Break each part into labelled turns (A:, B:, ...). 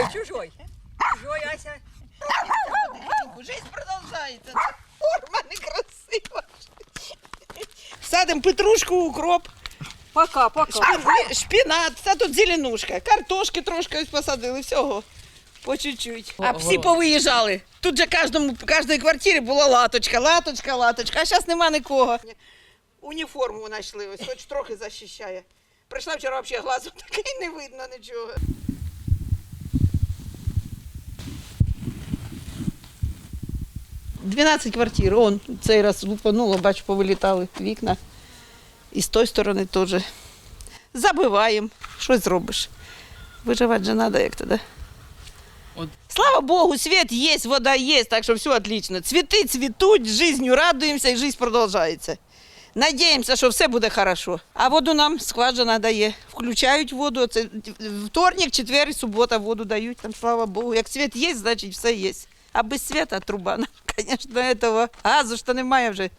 A: чужой. Чужой, Ася.
B: Жизнь продовжується. Форма некрасива. Садимо петрушку, укроп,
A: Пока, пока.
B: шпи- шпінат, це тут зеленушка, картошки трошки ось посадили, всього. По чуть-чуть. А всі повиїжджали. Тут же кожному, кожній квартирі була латочка, латочка, латочка, а зараз нема нікого. Уніформу знайшли, ось хоч трохи захищає. Прийшла вчора взагалі глазом таке й не видно нічого. Дванадцять квартир, он цей раз лупануло, бачу, повилітали вікна. І з тої сторони теж. Забиваємо, щось зробиш. Виживати же треба, як тоді.
C: От.
B: Слава Богу, світ є, вода є, так що все отлично. Цвіти цвітуть, життю радуємося і життя продовжується. Надіємося, що все буде хорошо. А воду нам скважина дає. Включають воду. Це вторник, четвер субота воду дають. Там, слава Богу. Як світ є, значить все є. А без світа труба, нам, звісно, этого газу ж то немає вже.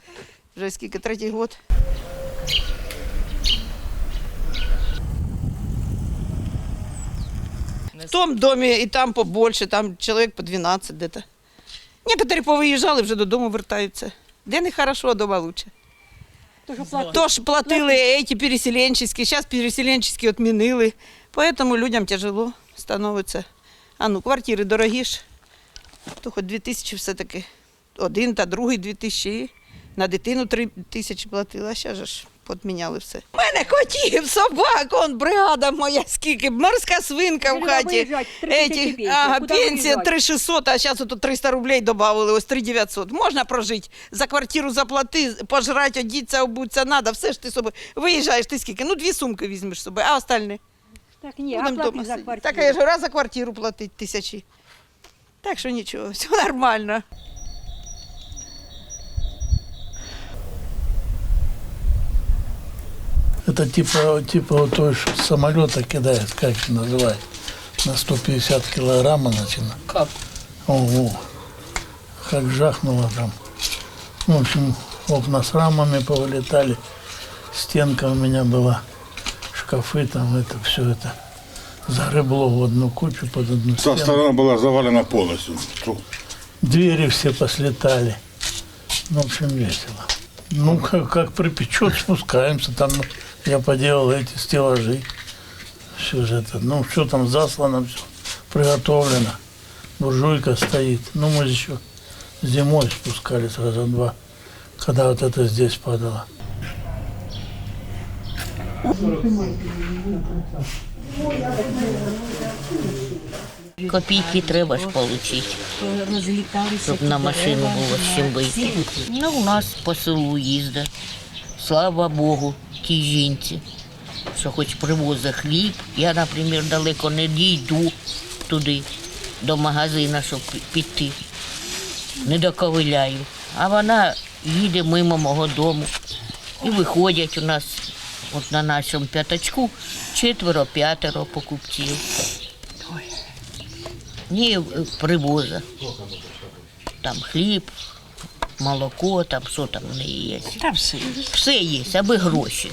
B: Вже скільки, третій год. В том домі і там побольше, там чоловік по 12 где-то. Некоторі повиїжджали, вже додому вертаються. Де не хорошо, а дома лучше. Тож платили эти переселенческие, зараз переселенческие відмінили. Поэтому людям тяжело становиться. А ну, квартири дорогі ж. То хоч 2 тисячі все-таки. Один та другий 2 тисячі. На дитину 3 тисячі платила, а же ж підміняли все. У мене котів, собак, он бригада моя, скільки, морська свинка в хаті.
A: виїжджати, 3
B: Еті,
A: пенсія.
B: ага, пенсія
A: виїжджати?
B: 3600, а зараз тут 300 рублей додали, ось 3900. Можна прожити. За квартиру заплати, пожрати, одіться, обуться, надо, все ж ти собі. Виїжджаєш, ти скільки? Ну, дві сумки візьмеш з собою, а остальне?
A: Так ні, а плати за квартиру.
B: Так, я ж раз за квартиру платить тисячі. Так що нічого, все нормально.
D: Это типа, типа вот той, что самолета кидает, как это называют, на 150 килограмма начинает.
C: Кап.
D: Ого, как жахнуло там. В общем, окна с рамами повылетали, стенка у меня была, шкафы там, это все это загребло в одну кучу под одну
E: Та
D: стену.
E: сторона была завалена полностью.
D: Двери все послетали. Ну, в общем, весело. Ну, как, как припечет, спускаемся. Там ну, я поделал эти стеллажи. Все же это. Ну, все там заслано, все приготовлено. Буржуйка стоит. Ну, мы еще зимой спускались раза два, когда вот это здесь падало.
F: Копійки треба ж отримати, щоб на машину було з чим вийти. Ну, у нас по селу їздить. Слава Богу, тій жінці, що хоч привозить хліб. Я, наприклад, далеко не дійду туди, до магазину, щоб піти. Не доковиляю. А вона їде мимо мого дому. І виходять у нас от на нашому п'ятачку четверо-п'ятеро покупців. Ні, привоза. Там хліб, молоко, там що там в неї є.
B: Там все.
F: Все є, аби гроші.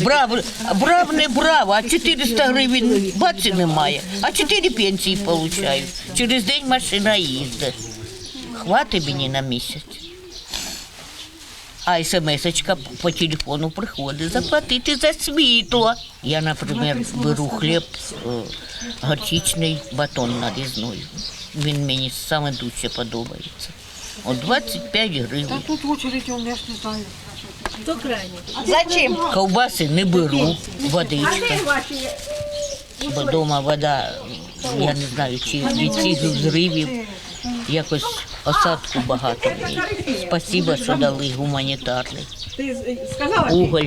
F: Брав, брав, не брав, а 400 гривень баці немає, а 4 пенсії получаю. Через день машина їздить. Хватить мені на місяць. А смс-очка по телефону приходить заплатити за світло. Я, наприклад, беру хліб е, горчичний батон нарізною. Він мені саме дуже подобається. От 25 гривень.
A: Тут очередь, он, я ж не знаю.
B: Зачем?
F: Ковбаси не беру, водичка. Бо вдома вода, я не знаю, чи від цих зривів якось осадку багато. Спасибо, що дали гуманітарний.
A: Ти сказала?
F: Уголь